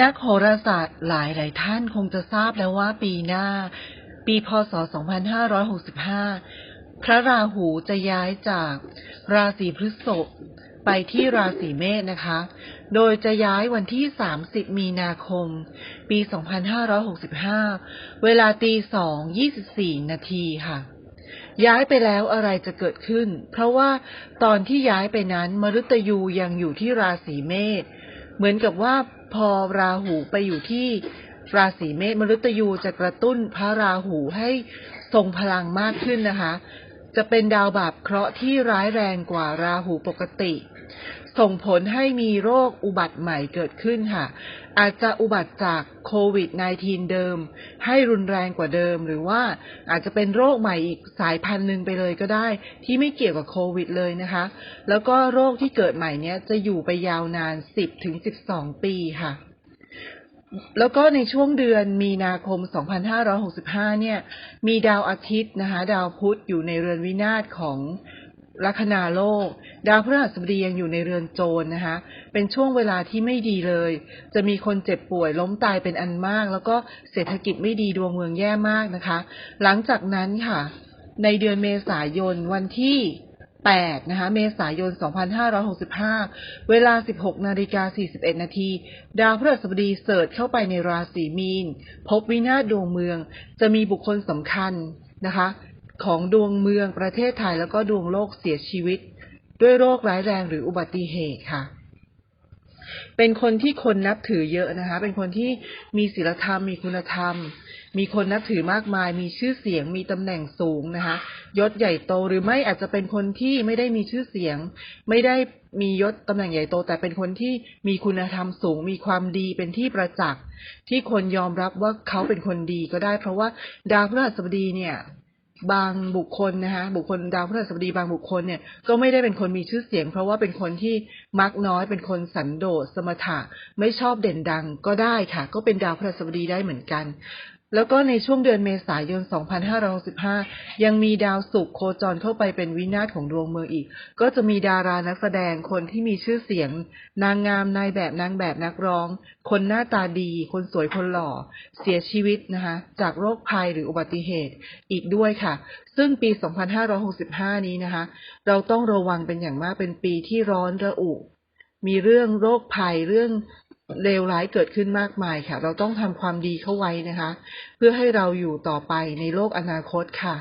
นักโหราศาสตร์หลายหลายท่านคงจะทราบแล้วว่าปีหน้า ปีพศ 2565 พระราหูจะย้ายจากราศีพฤษภไปที่ราศีเมษนะคะ โดยจะย้ายวันที่ 30 มีนาคม ปี 2565 เวลาตี2 24 นาทีค่ะ ย้ายไปแล้วอะไรจะเกิดขึ้น เพราะว่าตอนที่ย้ายไปนั้นมฤตยูยังอยู่ที่ราศีเมษ เหมือนกับว่าพอราหูไปอยู่ที่ราศีเมษมฤตยูจะกระตุ้นพระราหูให้ทรงพลังมากขึ้นนะคะ จะเป็นดาวบาปเคราะห์ที่ร้ายแรงกว่าราหูปกติ ส่งผลให้มีโรคอุบัติใหม่เกิดขึ้นค่ะ อาจจะอุบัติจากโควิด -19 เดิม ให้รุนแรงกว่าเดิม หรือว่าอาจจะเป็นโรคใหม่อีกสายพันธุ์หนึ่งไปเลยก็ได้ ที่ไม่เกี่ยวกับโควิดเลยนะคะ แล้วก็โรคที่เกิดใหม่เนี้ยจะอยู่ไปยาวนาน 10-12 ปีค่ะแล้วก็ในช่วงเดือนมีนาคม 2565 เนี่ย มีดาวอาทิตย์นะคะ ดาวพุธอยู่ในเรือนวินาศของ ลัคนาโลก ดาวพฤหัสบดียังอยู่ในเรือนโจรนะคะ เป็นช่วงเวลาที่ไม่ดีเลย จะมีคนเจ็บป่วยล้มตายเป็นอันมาก แล้วก็เศรษฐกิจไม่ดีดวงเมืองแย่มากนะคะ หลังจากนั้นค่ะ ในเดือนเมษายนวันที่8นะคะ เมษายน 2565 เวลา 16 นาฬิกา 41 นาที ดาวพฤหัสบดีเสิร์ชเข้าไปในราศีมีน พบวินาศดวงเมือง จะมีบุคคลสำคัญนะคะ ของดวงเมืองประเทศไทยแล้วก็ดวงโลกเสียชีวิต ด้วยโรคร้ายแรงหรืออุบัติเหตุค่ะ เป็นคนที่คนนับถือเยอะนะคะ เป็นคนที่มีศีลธรรม มีคุณธรรม มีคนนับถือมากมาย มีชื่อเสียง มีตำแหน่งสูงนะคะ ยศใหญ่โตหรือไม่อาจจะเป็นคนที่ไม่ได้มีชื่อเสียง ไม่ได้มียศตำแหน่งใหญ่โต แต่เป็นคนที่มีคุณธรรมสูง มีความดีเป็นที่ประจักษ์ที่คนยอมรับว่าเขาเป็นคนดีก็ได้ เพราะว่าดาวพฤหัสบดีเนี่ย บางบุคคลนะคะบุคคลดาวพฤหัสบดีบางบุคคลเนี่ยก็ไม่ได้เป็นคนมีชื่อเสียง เพราะว่าเป็นคนที่มักน้อยเป็นคนสันโดษสมถะไม่ชอบเด่นดังก็ได้ค่ะ ก็เป็นดาวพฤหัสบดีได้เหมือนกัน แล้วก็ในช่วงเดือนเมษายน 2565 ยังมีดาวศุกร์โคจรเข้าไปเป็นวินาศของดวงเมืองอีก ก็จะมีดารานักแสดงคนที่มีชื่อเสียง นางงามนายแบบนางแบบนักร้อง คนหน้าตาดี คนสวยคนหล่อ เสียชีวิตนะคะจากโรคภัยหรืออุบัติเหตุอีกด้วยค่ะ ซึ่งปี 2565 นี้นะคะ เราต้องระวังเป็นอย่างมากเป็นปีที่ร้อนระอุมีเรื่องโรคภัยเรื่อง เลวร้ายเกิดขึ้นมากมายค่ะ เราต้องทำความดีเข้าไว้นะคะ เพื่อให้เราอยู่ต่อไปในโลกอนาคตค่ะ